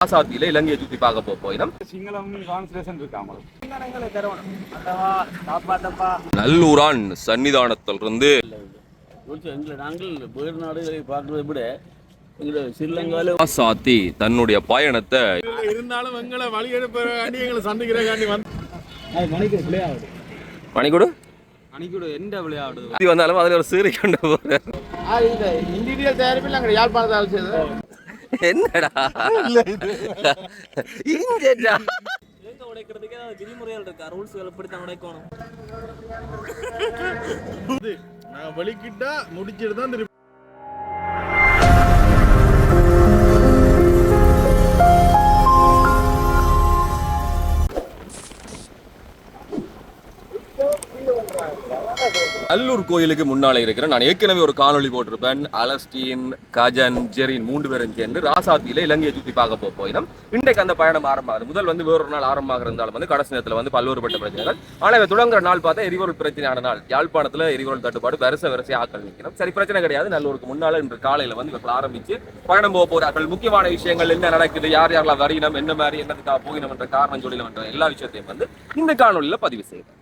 ஆசாத்தியில இலங்கையை சுத்தி பார்க்க போயிடும். சிங்களம் கான்சன்ட்ரேஷன் இருக்காம நல்லூரான் சன்னிதானத்திலிருந்து நாங்கள் வேறு நாடுகளை பார்க்கறதை விட ஆசாத்தி தன்னுடைய பயணத்தை இருந்தாலும் எங்களை வழி எடுப்ப எங்களை சந்திக்கிறக்காண்டி வந்து மணிக்கூடு? அன்னைக்கு எந்த விளையாடு? சுத்தி வந்தாலும் அதுல ஒரு சீரை கொண்டு போற இன்டீரியல் தயாரிப்பில் அங்கே யாழ்ப்பாணத்தை அவசியம் என்னடா இங்கடா தேங்க உடைக்கிறதுக்கு ஏதாவது விதிமுறைகள் இருக்கா ரூல்ஸ்கள் எப்படி தான் உடைக்கணும் நான் வெளிக்கிட்டா முடிச்சிட்டு தான் திருப்பி நல்லூர் கோயிலுக்கு முன்னாலே இருக்கிறேன் நான் ஏற்கனவே ஒரு காணொளி போட்டிருப்பேன். அலஸ்டீன் கஜன் ஜெரின் மூன்று பேரும் சேர்ந்து ராசாத்தியில இலங்கையை சுத்தி பார்க்க போக போயிடும் இன்றைக்கு அந்த பயணம் ஆரம்பமாகுது. முதல் வந்து வேறொரு நாள் ஆரம்பமாக இருந்தாலும் வந்து கடைசி நேரத்தில் வந்து பல்வேறுபட்ட பிரச்சனைகள். ஆனால் இவன் தொடங்குற நாள் பார்த்தா எரிபொருள் பிரச்சனையான நாள். யாழ்ப்பாணத்துல எரிபொருள் தட்டுப்பாடு வரிசை வரிசை ஆக்கள் நிற்கணும். சரி பிரச்சனை கிடையாது. நல்லூருக்கு முன்னால் இன்று காலையில வந்து இவர்கள் ஆரம்பிச்சு பயணம் போக போகிறார்கள். முக்கியமான விஷயங்கள் என்ன நடக்குது? யார் யாரெல்லாம் வரையினம்? என்ன மாதிரி? என்னதுக்காக போயினம் என்ற காரணம் சொல்லினம் என்ற எல்லா விஷயத்தையும் வந்து இந்த காணொலியில பதிவு செய்கிறேன்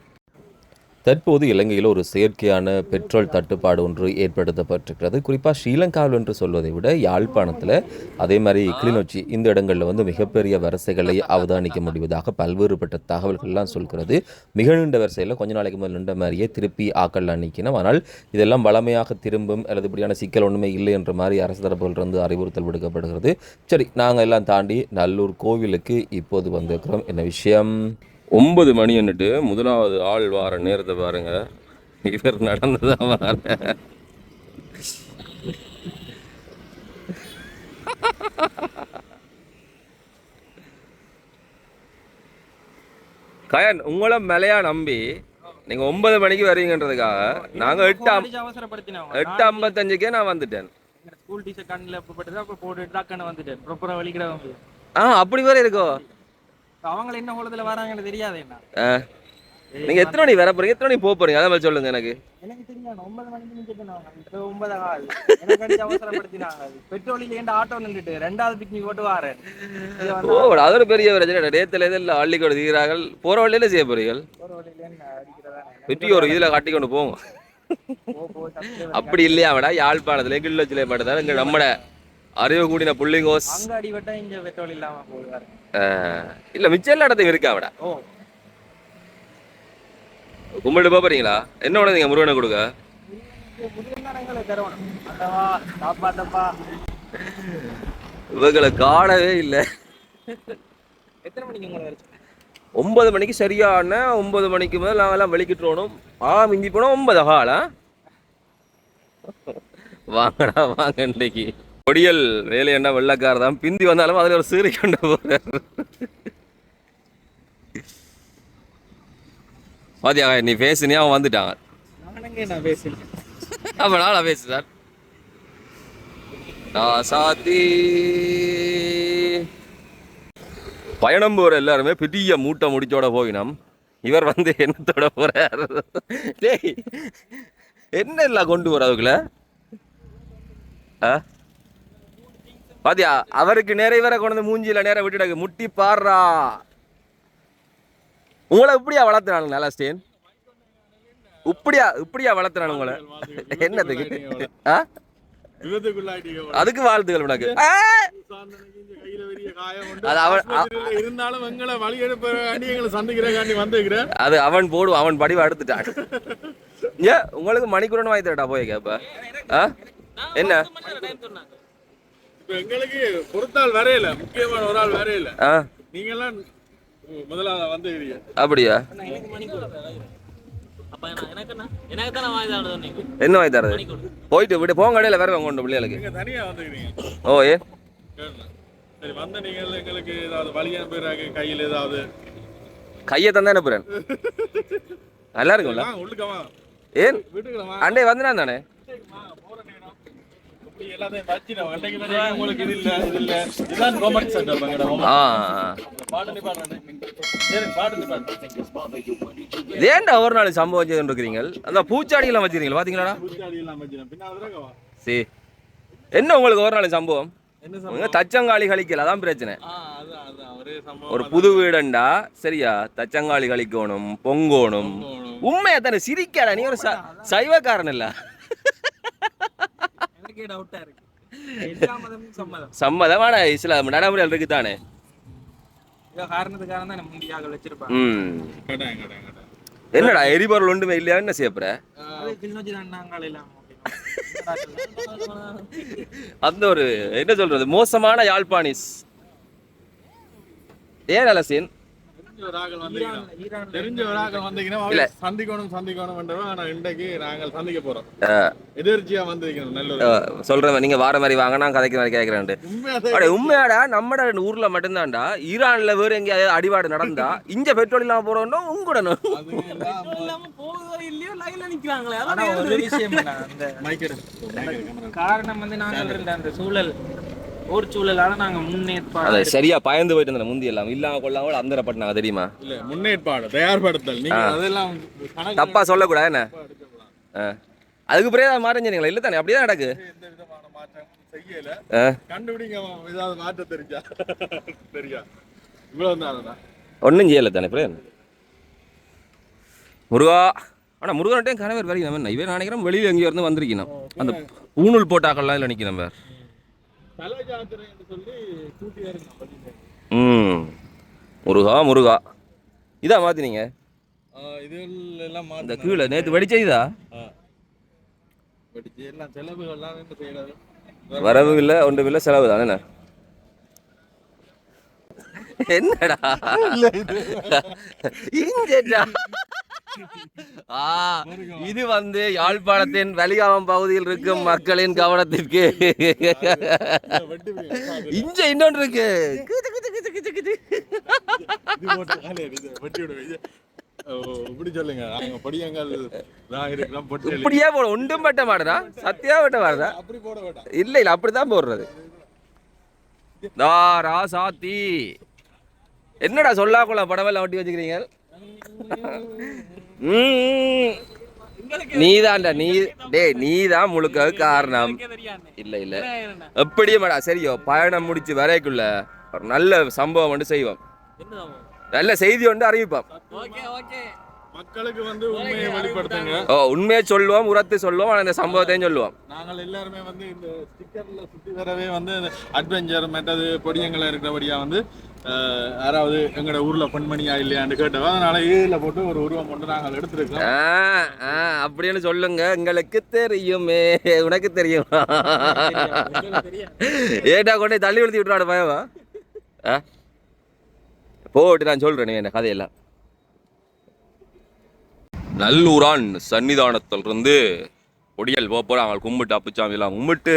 தற்போது இலங்கையில் ஒரு செயற்கையான பெட்ரோல் தட்டுப்பாடு ஒன்று ஏற்படுத்தப்பட்டிருக்கிறது. குறிப்பாக ஸ்ரீலங்காவில் என்று சொல்வதை விட யாழ்ப்பாணத்தில் அதே மாதிரி கிளிநொச்சி இந்த இடங்களில் வந்து மிகப்பெரிய வரிசைகளை அவதானிக்க முடிவதாக பல்வேறுபட்ட தகவல்கள்லாம் சொல்கிறது. மிக நீண்ட வரிசையில் கொஞ்ச நாளைக்கு முதல் நின்ற மாதிரியே திருப்பி ஆக்கள் அணிக்கணும் ஆனால் இதெல்லாம் வளமையாக திரும்பும் அல்லது இப்படியான சிக்கல் ஒன்றுமே இல்லை என்ற மாதிரி அரசு தரப்புகளிலிருந்து அறிவுறுத்தல் விடுக்கப்படுகிறது. சரி நாங்கள் எல்லாம் தாண்டி நல்லூர் கோவிலுக்கு இப்போது வந்திருக்கிறோம். என்ன விஷயம்? ஒன்பது மணி என்னட்டு முதலாவது ஆள் வார நேரத்தை பாருங்க. இவர் நடந்துதான் வார கயன் உங்களை மேலையா நம்பி நீங்க ஒன்பது மணிக்கு வருவீங்கன்றதுக்காக நாங்க எட்டு அவசரப்படுத்தினவங்க எட்டு ஐம்பத்தஞ்சுக்கே நான் வந்துட்டேன். ஸ்கூல் டீச்சர் கண்ணில் போட்டு அப்போ போட்டு வந்துட்டேன். ப்ராப்பராக வலிக்கிறவங்க. ஆ அப்படி வேற இருக்கோ? அவங்கள என்ன ஹோலத்துல வராங்கன்னு தெரியாது என்ன. நீங்க எத்தனை மணி வர போறீங்க? எத்தனை மணி போக போறீங்க? அதை சொல்லுங்க எனக்கு. எனக்கு தெரியும் ஒன்பது மணிக்கு நின்றுட்டு இப்போ ஒன்பது? ஆகாது எனக்கு அடிச்சு அவசரப்படுத்தினாங்க பெட்ரோல் இல்லையேண்ட ஆட்டோ நின்றுட்டு? ரெண்டாவது பிக்னிக் போட்டு வாரேன். ஓ அது ஒரு பெரிய பிரச்சனை நேத்துல இதில் அள்ளி கொண்டு தீரார்கள் போற வழியில செய்ய போறீர்கள் ஒரு வழியில என்ன அடிக்கிறதா வெற்றி ஒரு இதுல கட்டி கொண்டு போங்க அப்படி இல்லையா அவடா யாழ்ப்பாணத்துல கிள்ளச்சிலே மட்டும்தான் இங்க நம்மட அறிவு கூடின புள்ளிங்கோஸ். அங்க அடிபட்டா இங்க பெட்ரோல் இல்லாம போடுவாரு. இல்ல மிச்சம் எல்லா இடத்தையும் இருக்கா அவடா? கும்பிட்டு போறீங்களா? என்ன உடனே முருகனை கொடுக்க? இவங்களை காணவே இல்லை. எத்தனை மணிக்கு உங்களை ஒன்பது மணிக்கு சரியான ஒன்பது மணிக்கு முதல் நாங்கெல்லாம் வெளிக்கிட்டுறோம் ஆ மிஞ்சி போனோம் ஒன்பது ஹாலா வாங்கடா வாங்க இன்னைக்கு. பொடியல் வேலை என்ன வெள்ளக்கார தான். பிந்தி வந்தாலும் அதில் ஒரு சீரை கொண்டு போறாரு. பாத்தியா நீ பேசுனே அவன் வந்துட்டான். அப்ப நாளா பேசு சார் சாத்தி பயணம் போற எல்லாருமே பெரிய மூட்டை முடிச்சோட போயினோம் இவர் வந்து என்னத்தோட போறாரு? டேய் என்ன எல்லாம் கொண்டு வர அதுக்குள்ள? ஆ? பாத்தியா அவருக்கு நிறைய வேற கொண்டு வந்து மூஞ்சில நேரம் விட்டுடாங்க. முட்டி பாடுறா. உங்களை இப்படியா வளர்த்துறானுங்க நல்லா ஸ்டேன்? இப்படியா இப்படியா வளர்த்துறானு உங்களை? என்னதுக்கு ஆ? அதுக்கு வாழ்த்துக்கள் உனக்கு. அது அவன் அது அவன் படிவ எடுத்துட்டான் ஏன் உங்களுக்கு மணிக்குரன் வாங்கி தரட்டா போய் கேப்ப. என்ன? எங்களுக்கு பொறுத்தால் வரையில முக்கியமான ஒரு ஆள் வரையில. நீங்க எல்லாம் முதலாவது வந்துக்கிறீங்க. அப்படியா? எனக்கு மணி அப்ப நான் எனக்கு என்ன எனக்கு தானே வாங்கி தரணும் நீங்க என்ன வாங்கி தரது? போயிட்டு விட்டு போங்க கடையில் வேற கொண்டு பிள்ளைகளுக்கு. நீங்க தனியா வந்துக்கிறீங்க. ஓ ஏ. சரி வந்த நீங்க எங்களுக்கு ஏதாவது வழி அனுப்புறாங்க கையில் ஏதாவது? கையை தந்தா அனுப்புறேன் நல்லா இருக்கும்ல? வாங்க, ஏன்? அண்டே வந்துடான் தானே? ஏன்டா ஒரு நாள் சம்பவம் செய்து இருக்கிறீங்க அந்த பூச்சாடியெல்லாம் வச்சுக்கிறீங்களா? பாத்தீங்களாடா? பூச்சாடி எல்லாம் வச்சிடும் பின்ன அதுதான் வா சரி என்ன உங்களுக்கு ஒரு நாள் சம்பவம்? தச்சங்காளி கழிக்கல அதான் பிரச்சனை. ஒரே புது வீடண்டா. சரியா? தச்சங்காளி கழிக்கணும் பொங்கணும். உண்மையா தானே? சிரிக்காடா நீ ஒரு சைவக்காரன் இல்ல. எனக்கே டவுட்டா இருக்கு. சம்மதமான தானே. என்னடா எரிபொருள் ஒன்றுமே இல்லையா? என்ன செய்யப்புற அந்த ஒரு என்ன சொல்றது மோசமான யாழ்ப்பாணிஸ். ஏன் அலசின்? இல்ல. சந்திக்கணும் சந்திக்கணும் இன்றைக்கு நாங்கள் சந்திக்க போறோம். எதிர்ச்சியா வந்திருக்கணும் நல்ல சொல்றேன் நீங்க வார மாதிரி வாங்க நான் கதைக்கு மாதிரி கேட்கிறேன் உண்மையாடா நம்மட ஊர்ல மட்டும்தான்டா ஈரான்ல வேற எங்கேயாவது அடிபாடு நடந்தா இங்க பெட்ரோல் இல்லாம போறோம்னா camera. காரணம் வந்து நாங்கள் இருந்த அந்த சூழல். ஊர் சூழலால நாங்க அதை முன்னேற்பாடு சரியா பயந்து போயிட்டு இருந்தேன் முந்தி எல்லாம். இல்லாம கொள்ளாம கூட அந்த பட்டினாங்க தெரியுமா? இல்ல முன்னேற்பாடு தயார்படுத்தல். நீங்க அதெல்லாம் தப்பா சொல்லக்கூடாது என்ன. அதுக்கு பிறகு அதை மாறிஞ்சீங்களா இல்ல தானே அப்படியே நடக்கு. எந்த விதமான மாற்றமும் செய்யல. ஆ. கண்டுபிடிங்க ஏதாவது மாற்றம் தெரிஞ்சா. தெரியா? இவ்வளவு தான் அதுதான் ஒன்றும் செய்யலை தானே பிறகு முருகா. ஆனா முருகன்ட்டையும் கணவர் வரைக்கும் நம்ம இவன் நினைக்கிறோம் வெளியில எங்கேயோ இருந்து வந்திருக்கணும். அந்த ஊனூல் போட்டாக்கள்லாம் இல்லை நிற்கணும் பேர் தலை ஜாத்திரை என்று சொல்லி கூட்டி வருங்க ம். முருகா முருகா. இதா மாத்தினீங்க? இந்த கீழே நேற்று வெடிச்சதா வெடிச்சு செய்யறது வரவு இல்லை ஒன்றும் இல்லை செலவு தானே என்ன? என்னடா? இஞ்சடா இது வந்து யாழ்ப்பாணத்தின் வலிகாமம் பகுதியில் இருக்கும் மக்களின் கவனத்திற்கு. இஞ்ச இன்னொன்று இருக்கு. குது, குது, குது, குது, குது. இது போட்டு காலையில இது வெட்டி விடுங்க இது. ஓ, இப்படி சொல்லுங்க. நாங்க படியங்கள் நான் இருக்கிறோம் பொட்டு இப்படியே போட ஒன்றும் பட்ட மாட்டேனா சத்தியா பட்ட வேண்டாம். இல்ல இல்ல அப்படிதான் போடுறது. தா ராசாத்தி என்னடா சொல்லாக்குள்ள படமெல்லாம் ஒட்டி வச்சுக்கிறீங்க. நீதான்டா நீ டேய் நீதான் முழுக்க காரணம். இல்ல இல்ல. எப்படியும் மேடா சரியோ பயணம் முடிச்சு வரைக்குள்ள ஒரு நல்ல சம்பவம் வந்து செய்வோம். நல்ல செய்தி வந்து அறிவிப்போம். ஓகே ஓகே மக்களுக்கு வந்து உண்மையை வெளிப்படுத்துங்க. ஓ உண்மையை சொல்லுவோம் உரத்து சொல்லுவோம் ஆனா இந்த சம்பவத்தையும் சொல்லுவோம். நாங்கள் எல்லாருமே வந்து இந்த ஸ்டிக்கர்ல சுத்தி வரவே வந்து அட்வென்ச்சர் மற்றது பொடியங்களா இருக்கிறபடியா வந்து யாராவது எங்களோட ஊர்ல பெண்மணியா இல்லையான்னு கேட்டவா அதனால இதுல போட்டு ஒரு உருவம் கொண்டு நாங்கள் எடுத்திருக்கோம் அப்படின்னு சொல்லுங்க. எங்களுக்கு தெரியுமே. உனக்கு தெரியும்? ஏட்டா கொண்டு தள்ளி விழுத்தி விட்டுறாடு பயவா போட்டு நான் சொல்றேன் நீ என்ன கதையெல்லாம். நல்லூரான் சன்னிதானத்தில் இருந்து ஒடியல் போக அவங்க கும்பிட்டு அப்புச்சாமி எல்லாம் கும்பிட்டு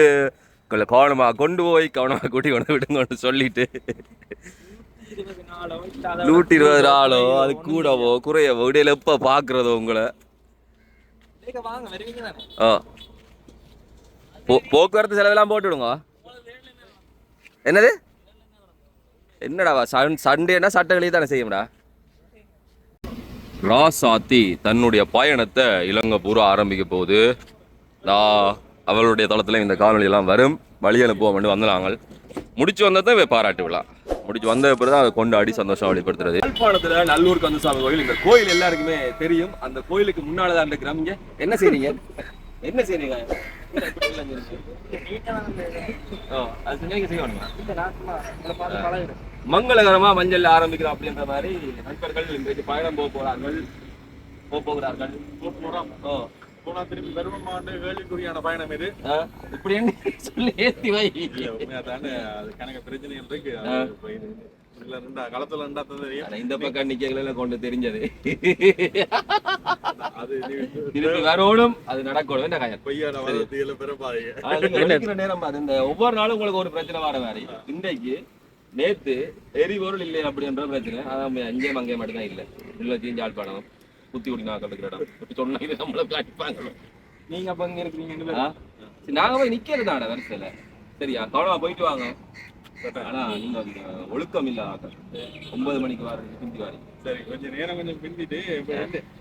கவனமாக கொண்டு போய் கவனமாக கூட்டி கொண்டு விடுங்கன்னு சொல்லிட்டு நூற்றி இருபது நாளோ அது கூடவோ குறையவோ இடையில எப்போ பார்க்குறதோ உங்களை? ஆ. போக்குவரத்து செலவெல்லாம் போட்டு விடுங்க. என்னது? என்னடாவா சன் சண்டேனா சட்டங்களே தானே செய்யும்டா? ராசாத்தி தன்னுடைய பயணத்தை இலங்கை பூரா ஆரம்பிக்க போகுது. அவளுடைய தளத்தில் இந்த காணொளி எல்லாம் வரும். வழி அனுப்புவோம் வந்து வந்தாங்க முடிச்சு வந்ததை பாராட்டு விழா. முடிச்சு வந்த பிறகு அதை கொண்டாடி சந்தோஷம் வெளிப்படுத்துறது. யாழ்ப்பாணத்துல நல்லூர் கந்தசாமி கோயில் இந்த கோயில் எல்லாருக்குமே தெரியும். அந்த கோயிலுக்கு முன்னால தான் இருக்கிறோம் இங்க என்ன செய்றீங்க? என்ன செய்றீங்க? நீங்க மங்களகரமா மஞ்சள் ஆரம்பிக்கிறோம் அப்படின்ற மாதிரி நண்பர்கள் இன்றைக்கு பயணம் போக போறார்கள். போக போகிறார்கள். ஓ போனா திரும்பி பயணம் இது. ஆ, இப்படி என்ன சொல்லி ஏத்தி வை. இல்ல, உண்மையா தானே அது கணக்கு பிரச்சனைகள் இருக்கு. இதுல ரெண்டா களத்துல ரெண்டா தெரியும் இந்த பக்கம் நிக்கைகளை கொண்டு தெரிஞ்சது. அது திருப்பி வரணும் அது நடக்கணும் என்ன காயம்? பொய்யான நேரம் இந்த ஒவ்வொரு நாளும் உங்களுக்கு ஒரு பிரச்சனை வர மாதிரி. இன்றைக்கு நேத்து எரிபொருள் இல்லை அப்படின்ற பிரச்சனை. அதான் அங்கேயும் அங்கேயும் மட்டும்தான் இல்லை. இல்லை தீஞ்சு ஆழ்ப்பாடம் குத்தி விடி நான் கட்டுக்கிற இடம் சொன்னா இது நம்மள அடிப்பாங்க நீங்க அப்ப இங்க இருக்கிறீங்க நாங்க போய் நிக்கிறதாட வரிசையில. சரியா கவனமா போயிட்டு வாங்க. ஆனா நீங்க ஒழுக்கம் இல்ல. ஒன்பது மணிக்கு வர பிந்தி வாரி சரி கொஞ்சம் நேரம் கொஞ்சம் பிந்திட்டு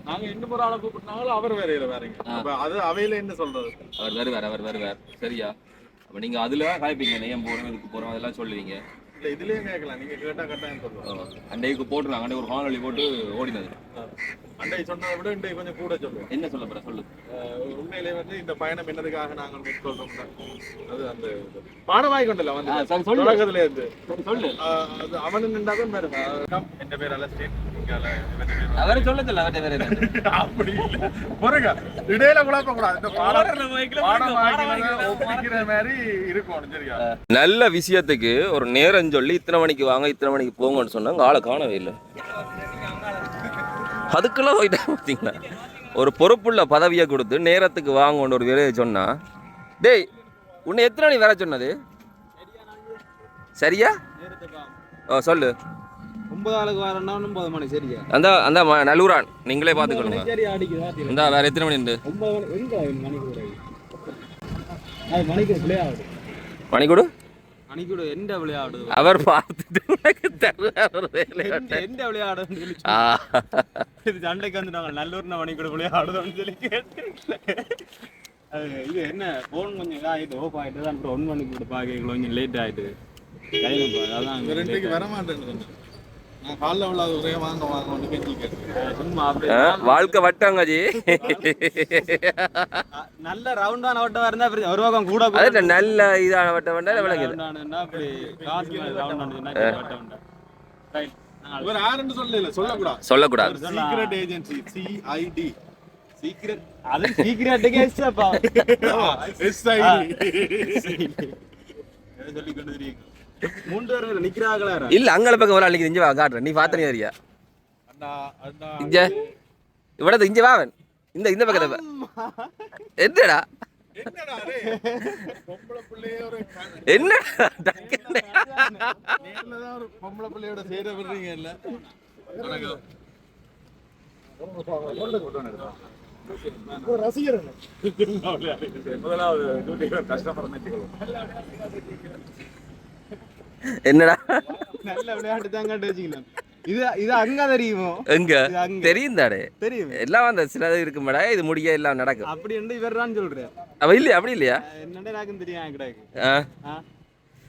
நாங்க இன்னும் ஒரு ஆளை கூப்பிட்டாலும் அவர் வேறையில வேறங்க. அது அவையில என்ன சொல்றது? அவர் வருவார் அவர் வருவார் சரியா? அப்ப நீங்க அதுல காய்ப்பீங்க நெய்யம் போறோம் இதுக்கு போறோம் அதெல்லாம் சொல்லுவீங்க. இல்ல இதுலயும் கேட்கலாம். நீங்க கேட்டா கட்டாயம் சொல்லுவோம் அண்டைக்கு போட்டுருவாங்க அண்டை ஒரு காணொலி போட்டு ஓடினது. அண்டை சொன்னதை விட இன்றைக்கு கொஞ்சம் கூட சொல்லுவோம் என்ன சொல்ல போற? சொல்லு. உண்மையிலே வந்து இந்த பயணம் என்னதுக்காக நாங்கள் மேற்கொள்றோம்? அது அந்த பாடமாய் கொண்டல வந்து. தொடக்கத்துல இருந்து சொல்லு. அவனு நின்றாதான் பாருங்க என் பேர் அலஸ்டீன். அவரை சொல்ல தெரியல அவர்கிட்ட வேற என்ன அப்படி இல்ல. பாருங்க இடையில குழப்ப கூடாது இந்த பாடம் பாடம் ஒப்பிக்கிற மாதிரி இருக்கும் சரியா? நல்ல விஷயத்துக்கு ஒரு நேரம் சொல்லி இத்தனை மணிக்கு வாங்க இத்தனை மணிக்கு போங்கன்னு சொன்னாங்க ஆளை காணவே இல்லை. அதுக்கெல்லாம் போயிட்டா பார்த்தீங்களா ஒரு பொறுப்புள்ள பதவியை கொடுத்து நேரத்துக்கு வாங்கன்னு ஒரு வேலையை சொன்னா டேய் உன்னை எத்தனை மணி வர சொன்னது? சரியா? ஓ சொல்லு. ஒன்பது ஆளுக்கு வரேன்னா ஒன்பது மணி சரியா? அந்த அந்த நல்லூரான். நீங்களே சரி அடிக்குது? இந்த வேற எத்தனை மணி உண்டு ஒன்பது மணி எங்க மணிக்கு கூட? அது மணிக்கு விளையாடு. மணிக்கூடு? மணிக்கூட எந்த விளையாடுது அவர் பார்த்துட்டு உனக்கு தருவார். எந்த ஆ. இது சண்டைக்கு வந்து நாங்கள் நல்லூர்னா மணிக்கூட விளையாடுதோம்னு சொல்லி கேட்டு அது இது என்ன ஃபோன் கொஞ்சம் இதாகிட்டு ஓப் ஆகிட்டு தான் அப்புறம் ஒன் மணிக்கு கூட பார்க்க கொஞ்சம் லேட் ஆகிட்டு டைம் அதான் வர மாட்டேன்னு வாழ்க்கை வட்டங்கஜி. நல்ல ரவுண்டான வட்டம் இருந்தா ஒரு பக்கம் கூட அது நல்ல இதான வட்டம் வேண்டாம் சொல்லல சொல்லக்கூடாது. சீக்ரெட் ஏஜென்சி சிஐடி சீக்கிரம் அது சீக்கிரட்டுக்கே எஸ்டாப்பா எஸ்ஐடி சொல்லி கொண்டு இல்ல அங்கே பக்கம் வர அன்னைக்கு இஞ்சி வா காட்டுறேன். நீ அண்ணா அண்ணா இங்க. இவ்வளவு இங்க வாவன் இந்த இந்த பக்கத்தை. என்னடா? என்னடா டே பொம்பளை பிள்ளைய ஒரு என்னடா? டக்குன்னு. நேர்ல தான் ஒரு பொம்பளை பிள்ளையோட சேர விடுறீங்க இல்ல என்னடா? நல்ல விளையாட்டு தாங்க வச்சுக்கலாம் இது இது அங்க தெரியுமோ? எங்க. தெரியும் தானே தெரியும். எல்லாம் அந்த சிலது இருக்கு மேடம் இது முடிய எல்லாம் நடக்கும். அப்படி என்று இவர் தான் சொல்றேன் அவ இல்லையா? அப்படி இல்லையா? என்னடா எனக்கும் தெரியும் கிடையாது ஆ.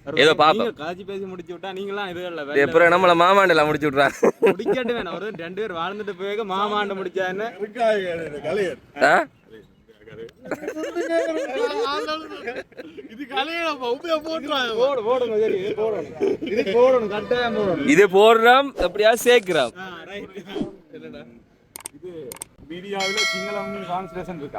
ஏதோ பாப்போம். காட்சி பேசி முடிச்சு விட்டா நீங்களாம் இது இல்ல அப்புறம் நம்மள மாமாண்டெல்லாம் முடிச்சு விட்றாங்க முடிக்கட்டு வேணாம். ஒரு ரெண்டு பேர் வாழ்ந்துட்டு போய் மாமாண்ட முடிச்சா என்ன கலையர் ஆ? இது கலையர் உண்மையா போட்டுறாங்க போடு போடுங்க சரி இது போடணும் இது போடணும் கட்டாயம் போடணும் இது போடுறோம் எப்படியா சேர்க்கிறோம். ரைட் மீடியாவில் சிங்களம் டிரான்ஸ்லேஷன் இல்ல.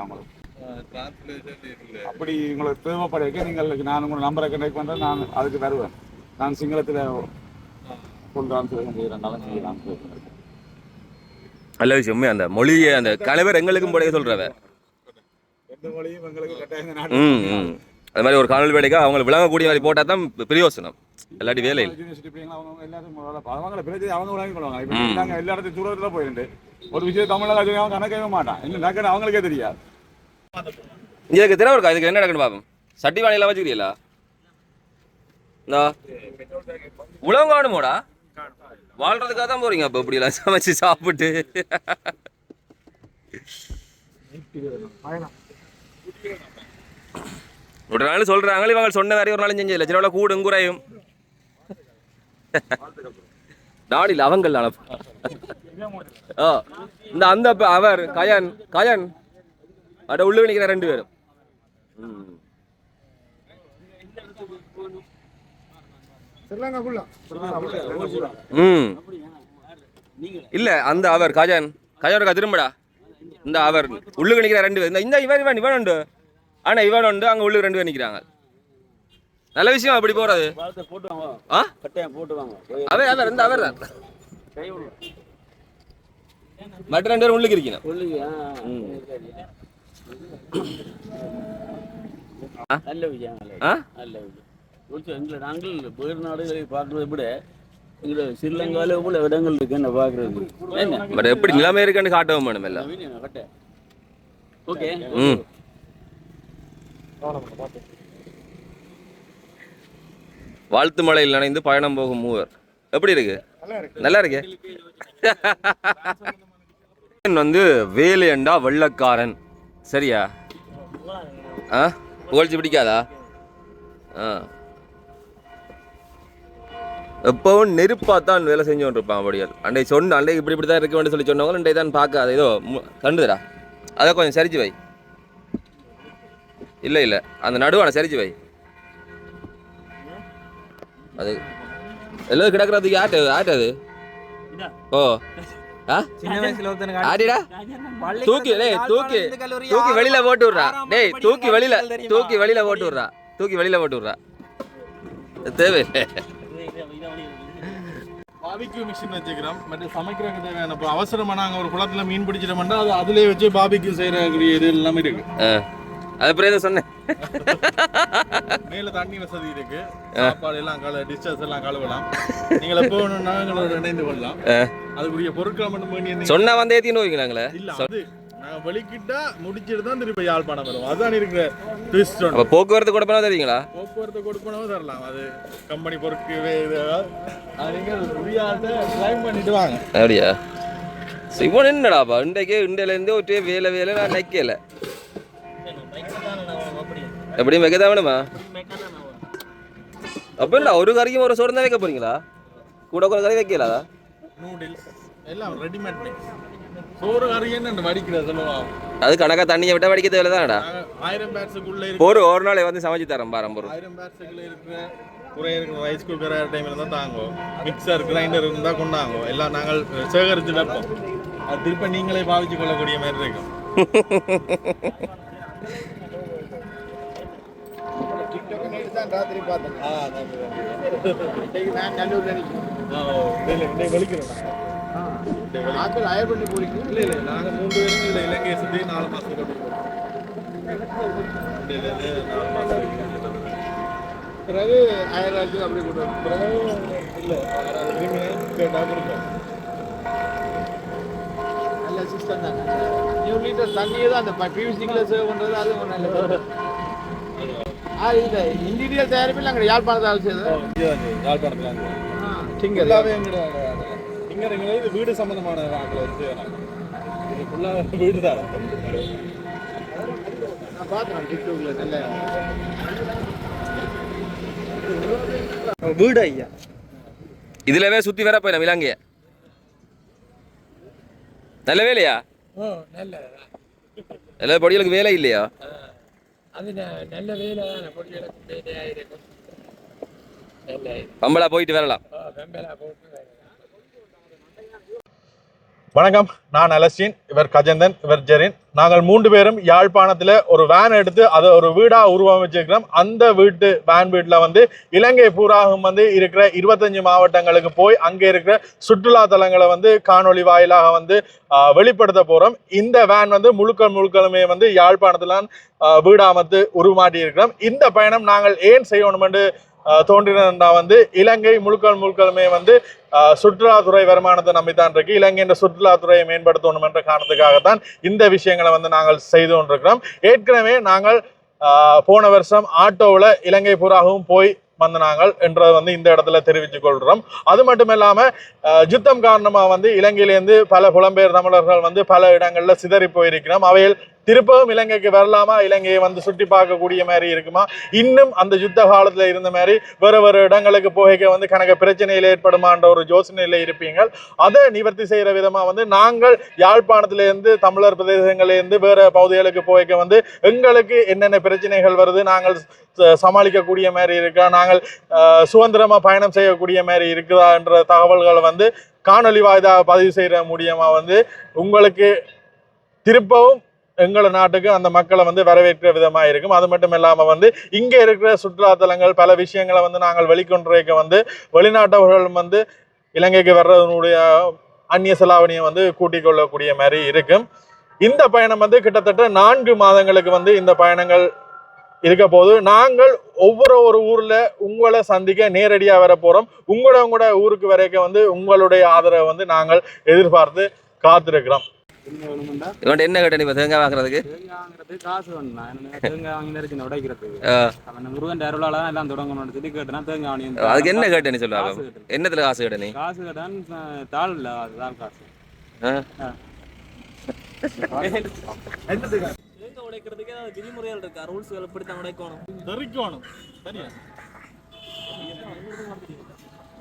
அப்படி உங்களுக்கு தேவைப்படுறதுக்கு நீங்கள் நான் உங்களை நம்பரை கனெக்ட் பண்ணுறேன் நான் அதுக்கு வருவேன். நான் சிங்களத்தில் ஃபுல் டிரான்ஸ்லேஷன் செய்கிறேன் செய்யலாம் நல்ல விஷயம் அந்த மொழியை அந்த கணவர் எங்களுக்கும் போடைய சொல்றவ. எந்த மொழியும் எங்களுக்கு கட்டாயம் ம் ம். அது மாதிரி ஒரு காணொலி வேலைக்கு அவங்களுக்கு விளங்கக்கூடிய மாதிரி போட்டால் தான் பிரயோசனம் இல்லாட்டி வேலை அவங்க எல்லா இடத்தையும் தூரத்தில் போயிருந்து ஒரு விஷயம் கற்றுக்க அவன் கணக்கவே மாட்டான். இன்னும் டக்குன்னு அவங்களுக்கே தெரியாது. இதுக்கு தினம் இருக்கா? இதுக்கு என்ன நடக்குன்னு பார்ப்போம் சட்டி வாணியெல்லாம் வச்சுக்கிறீங்களா இந்த. உலகம் காணுமோடா வாழ்றதுக்காக தான் போறீங்க அப்போ இப்படி எல்லாம் சமைச்சு சாப்பிட்டு. ஒரு நாள் இவங்க சொன்ன வேற ஒரு நாள் செஞ்சதில்லை. சில கூடும் குறையும். நாடில் அவங்கள் ஆ இந்த அந்த அவர் கயன் கயன். அட உள்ள நிக்கிற ரெண்டு பேரும். ம். இல்ல அந்த அவர் கஜன் கஜன் திரும்படா. இந்த அவர் உள்ளுக்கு நிக்கிற ரெண்டு பேர். இந்த இந்த இவன் இவன் இவன் உண்டு. ஆனா இவன் உண்டு அங்க உள்ளுக்கு ரெண்டு பேர் நிக்கிறாங்க. நல்ல விஷயம் அப்படி வாங்க. ஆ? அவர் அவர் இந்த அவர் தான். மற்ற ரெண்டு பேரும் உள்ளுக்கு ஆ. நல்ல விஷயம் நல்ல விஷயம். நாங்கள் வேறு நாடுகளை பார்க்கறதை விட எங்களை ஸ்ரீலங்காவில் உள்ள இடங்கள் இருக்கு என்ன பார்க்கறது என்ன? பட் எப்படி நிலைமை இருக்குன்னு காட்டவும் வேணும் எல்லாம். ஓகே? ம். வாழ்த்து மலையில் நனைந்து பயணம் போகும் மூவர். எப்படி இருக்கு? நல்லா இருக்கு. வந்து வேலையண்டா வெள்ளக்காரன். சரியா? ஆ? புகழ்ச்சி பிடிக்காதா? ஆ. எப்பவும் நெருப்பாக தான் வேலை செஞ்சு கொண்டிருப்பான் அப்படியால் அன்றைக்கு சொன்ன அன்றைக்கு இப்படி இப்படி தான் இருக்க வேண்டும் சொல்லி சொன்னவங்க அன்றைக்கு தான் பார்க்க ஏதோ மு- அதை கொஞ்சம் சரிச்சு வை. இல்லை இல்லை. அந்த நடுவான சரிச்சு வை. அது எல்லாம் கிடக்குறதுக்கு ஆட்டு ஆட்டு அது? ஓ. ஆடிடா தூக்கி டேய் தூக்கி தூக்கி வெளியில போட்டு விட்றா. டேய் தூக்கி வெளியில? தூக்கி வெளியில போட்டு விட்றா. தூக்கி வெளியில போட்டு விட்றா. தேவையில்லை பாபிக்யூ மிஷின் வச்சுக்கிறோம். மற்ற சமைக்கிறதுக்கு தேவையான நாங்கள் ஒரு குளத்துல மீன் பிடிச்சிட்டோம்னா அது அதிலே வச்சு பாபிக்யூ செய்யக்கூடிய இது எல்லாமே இருக்கு. அது அப்புறம் ஏதோ சொன்னேன். மேல தண்ணி வசதி இருக்கு. சாப்பாடு எல்லாம் கழு டிஷ்ஷஸ் எல்லாம் கழுவலாம். நீங்கள் எப்போ வேணும்னா எங்களோட இணைந்து கொள்ளலாம். அதுக்குரிய பொருட்களை மட்டும் இருந்தீங்க சொன்னா வந்து ஏத்தின்னு வைக்கிறாங்களே இல்ல அது நாங்க வெளிக்கிட்டா முடிச்சிட்டு தான் திருப்பி யாழ்ப்பாணம் வரும் அதான் இருக்கிற ட்விஸ்ட் அப்ப போக்குவரத்து கூட பண்ணா தெரியுங்களா போக்குவரத்து கொடுக்கணும் தரலாம். அது கம்பெனி பொருட்கள் இது நீங்கள் உரியாட்ட கிளைம் பண்ணிட்டு வாங்க. அப்படியா? சிவன் என்னடாப்பா? இன்றைக்கே இண்டையில இருந்து ஒரே வேலை வேலை நான் நிக்கல. எப்படியும் வைக்க தான் வேணுமா அப்ப என்ன ஒரு கறிக்கும் ஒரு சோறு தான் வைக்க போறீங்களா கூட கூட கறி வைக்கலாதா நூடில்ஸ் எல்லாம் ரெடிமேட் சோறு கறி என்ன வடிக்கிறது சொல்லுவாங்க அது கணக்கா தண்ணியை விட்டா வடிக்க நாங்க ஆயிரம் பேட்ஸுக்குள்ள இருக்கு ஒரு ஒரு நாள் வந்து சமைச்சு தரேன் பாரம்பரம் ஆயிரம் பேட்ஸுக்குள்ள இருக்கிற குறை இருக்கிற ரைஸ் குக்கர் டைம்ல தான் தாங்குவோம் மிக்சர் கிரைண்டர் இருந்தால் கொண்டாங்க எல்லாம் நாங்கள் சேகரித்து வைப்போம் அது திருப்ப நீங்களே பாவிச்சு கொள்ளக்கூடிய மாதிரி இருக்கும் இல்ல இல்ல நாங்க மூன்று பேரும் இதுல இலங்கையை சுத்தி நாலு மாசத்துக்கு நாலு மாசத்துக்கு பிறகு ஆயிரம் அப்படி கொண்டு பிறகு இல்ல யாராவது நல்ல சிஸ்டம் தான் நியூ லிட்டர் தண்ணியே தான் அந்த பிவிசி கிளாஸ் பண்ணுறது அது ஒரு இந்த இன்டீரியர் தயாரிப்பில் அங்கே யாழ்ப்பாணத்தை அவசியம் யாழ்ப்பாணத்துல அங்க. சிங்கர். எல்லாமே எங்களை இது வீடு சம்பந்தமான ஆட்களை வச்சு. இது ஃபுல்லாக வீடு தான். நான் பார்த்தேன் டிக்டாக்ல நல்ல வீடு ஐயா. இதுலவே சுத்தி வர போய் நம்ம இலங்கைய நல்ல வேலையா? நல்ல எல்லா பொடிகளுக்கு வேலை இல்லையா? அது நல்ல வேலை. தான் வேலையாக இருக்கும் நல்ல பம்பளா போயிட்டு வரலாம். ஓ, வெம்பலா போட்டு வேலை. வணக்கம். நான் அலஸ்டின் இவர் கஜந்தன் இவர் ஜெரின். நாங்கள் மூன்று பேரும் யாழ்ப்பாணத்தில் ஒரு வேன் எடுத்து அதை ஒரு வீடாக உருவமைச்சிருக்கிறோம். அந்த வீட்டு வேன் வீட்டில் வந்து இலங்கை பூராகம் வந்து இருக்கிற இருபத்தஞ்சு மாவட்டங்களுக்கு போய் அங்கே இருக்கிற சுற்றுலா தலங்களை வந்து காணொளி வாயிலாக வந்து வெளிப்படுத்த போகிறோம் இந்த வேன் வந்து முழுக்க முழுக்கலுமே வந்து யாழ்ப்பாணத்தில் வீடாமத்து உருமாட்டி இருக்கிறோம் இந்த பயணம் நாங்கள் ஏன் செய்யணுமென்று தோன்றினா வந்து இலங்கை முழுக்கள் முழுக்களுமே வந்து சுற்றுலாத்துறை வருமானத்தை நம்பித்தான் இருக்கு. இலங்கையின் சுற்றுலாத்துறையை மேம்படுத்தணும் என்ற காரணத்துக்காகத்தான் இந்த விஷயங்களை வந்து நாங்கள் செய்து கொண்டிருக்கிறோம். ஏற்கனவே நாங்கள் போன வருஷம் ஆட்டோவில் இலங்கை பூராகவும் போய் வந்து நாங்கள் என்றதை வந்து இந்த இடத்துல தெரிவித்துக் கொள்கிறோம். அது மட்டும் இல்லாமல் யுத்தம் காரணமாக வந்து இலங்கையிலேருந்து பல புலம்பெயர் தமிழர்கள் வந்து பல இடங்களில் சிதறி போயிருக்கிறோம். அவையில் திருப்பவும் இலங்கைக்கு வரலாமா? இலங்கையை வந்து சுற்றி பார்க்கக்கூடிய மாதிரி இருக்குமா? இன்னும் அந்த யுத்த காலத்தில் இருந்த மாதிரி வேறு வேறு இடங்களுக்கு போக வந்து கணக்கு பிரச்சனையில் ஏற்படுமான்ற ஒரு யோசனையில் இருப்பீங்க அதை நிவர்த்தி செய்கிற விதமாக வந்து நாங்கள் யாழ்ப்பாணத்திலேருந்து தமிழர் பிரதேசங்கள்லேருந்து வேறு பகுதிகளுக்கு போய்க்க வந்து எங்களுக்கு என்னென்ன பிரச்சனைகள் வருது நாங்கள் சமாளிக்கக்கூடிய மாதிரி இருக்கா? நாங்கள் சுதந்திரமாக பயணம் செய்யக்கூடிய மாதிரி இருக்குதா? என்ற தகவல்களை வந்து காணொலி வாய்தாக பதிவு செய்கிற மூலியமாக வந்து உங்களுக்கு திருப்பவும் எங்கள நாட்டுக்கு அந்த மக்களை வந்து வரவேற்கிற விதமாக இருக்கும். அது மட்டும் இல்லாமல் வந்து இங்கே இருக்கிற சுற்றுலாத்தலங்கள் பல விஷயங்களை வந்து நாங்கள் வெளிக்கொண்டுரைக்க வந்து வெளிநாட்டவர்கள் வந்து இலங்கைக்கு வர்றதனுடைய அந்நிய செலாவணியை வந்து கூட்டிக் கொள்ளக்கூடிய மாதிரி இருக்கும். இந்த பயணம் வந்து கிட்டத்தட்ட நான்கு மாதங்களுக்கு வந்து இந்த பயணங்கள் இருக்க போது நாங்கள் ஒவ்வொரு ஒரு ஊரில் உங்களை சந்திக்க நேரடியாக வர போகிறோம் உங்களோட உங்களோட ஊருக்கு வரைக்கும் வந்து உங்களுடைய ஆதரவை வந்து நாங்கள் எதிர்பார்த்து காத்திருக்கிறோம். இவன்ட்ட என்ன கேட்ட நீ இப்ப தேங்காய் வாங்குறதுக்கு? தேங்காய் வாங்குறது காசு என்ன தேங்காய் வாங்கி இருக்கேன் உடைக்கிறதுக்கு. அவன் முருகன் அருளால தான் எல்லாம் தொடங்கணும்னு சொல்லி கேட்டனா தேங்காய் வாங்கி அதுக்கு என்ன கேட்ட நீ சொல்லுவாங்க கேட்டேன். என்னத்துல காசு கேட்ட நீ? காசு கேட்டான் தாள் இல்ல அதுதான் காசு? உடைக்கிறதுக்கு ஏதாவது விதிமுறைகள் இருக்கா? ரூல்ஸ்கள் எப்படி தான் உடைக்கணும். தெரிக்கணும். சரியா இப்படி போட்டு வர வக்கியா போட்டு வரணும் ஈவியாவுக்கு தான்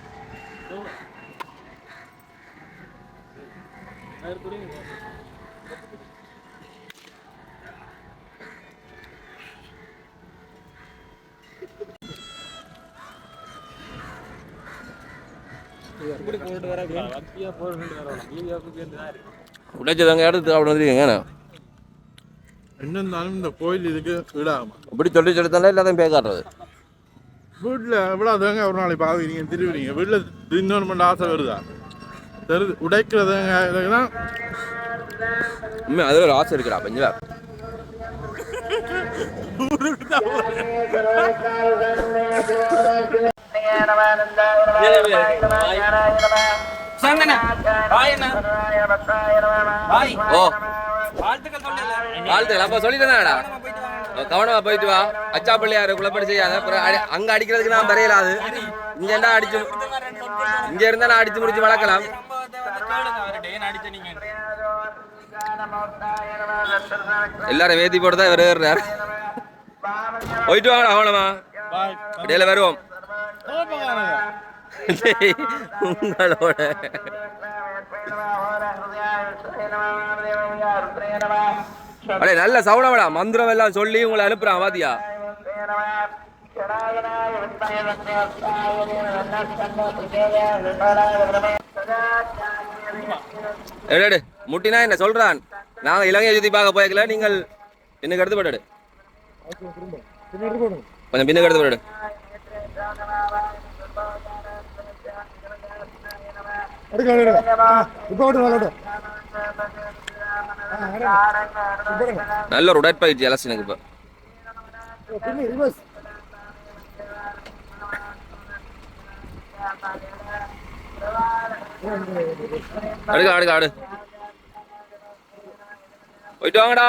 இருக்கு உடைச்சதங்க எடுத்து அப்படி வந்துருக்கீங்க என்ன? இருந்தாலும் இந்த கோயில் இதுக்கு வீடாகுமா? இப்படி சொல்லி சொல்லி தானே எல்லாத்தையும் பே வீட்டில் எவ்வளோதாங்க ஒரு நாளைக்கு பார்க்குறீங்க திருவிறீங்க வீட்டில் தின்னோன்னு ஆசை வருதா? தெரியுது உடைக்கிறதுங்க இதுக்கெல்லாம் உண்மை அதில் ஒரு ஆசை இருக்குடா பஞ்சா சந்தன பாய் என்ன பாய் ஓ. வாழ்த்துக்கள் அப்போ சொல்லிட்டேனாடா. கவனமா போயிட்டு வா. அச்சா பிள்ளையாரு குழப்படி செய்யாத. அப்புறம் அடி- அங்க அடிக்கிறதுக்கு நான் வரையலாது இங்க அடிச்சு இங்க இருந்தா நான் அடிச்சு முடிச்சு வளர்க்கலாம். எல்லாரும் வேதி போட்டு தான் இவர் ஏறுறாரு. போயிட்டு வாங்க அவனமா இடையில வருவோம். உங்களோட. அடே நல்ல சவுனவடா மந்திரம் எல்லாம் சொல்லி உங்களை அனுப்புறான் வாத்தியா. எடு, முட்டினா என்ன சொல்றான்? நாங்க இலங்கையை சுத்தி பார்க்க போய்க்கல நீங்கள் பின்னுக்கு எடுத்து போடு கொஞ்சம் பின்னுக்கு எடுத்து போட்டு நல்ல ஒரு உடற்பயிற்சி அலசி எனக்கு இப்போ. அடுக்க அடுக்க ஆடு. போயிட்டு வாங்கடா.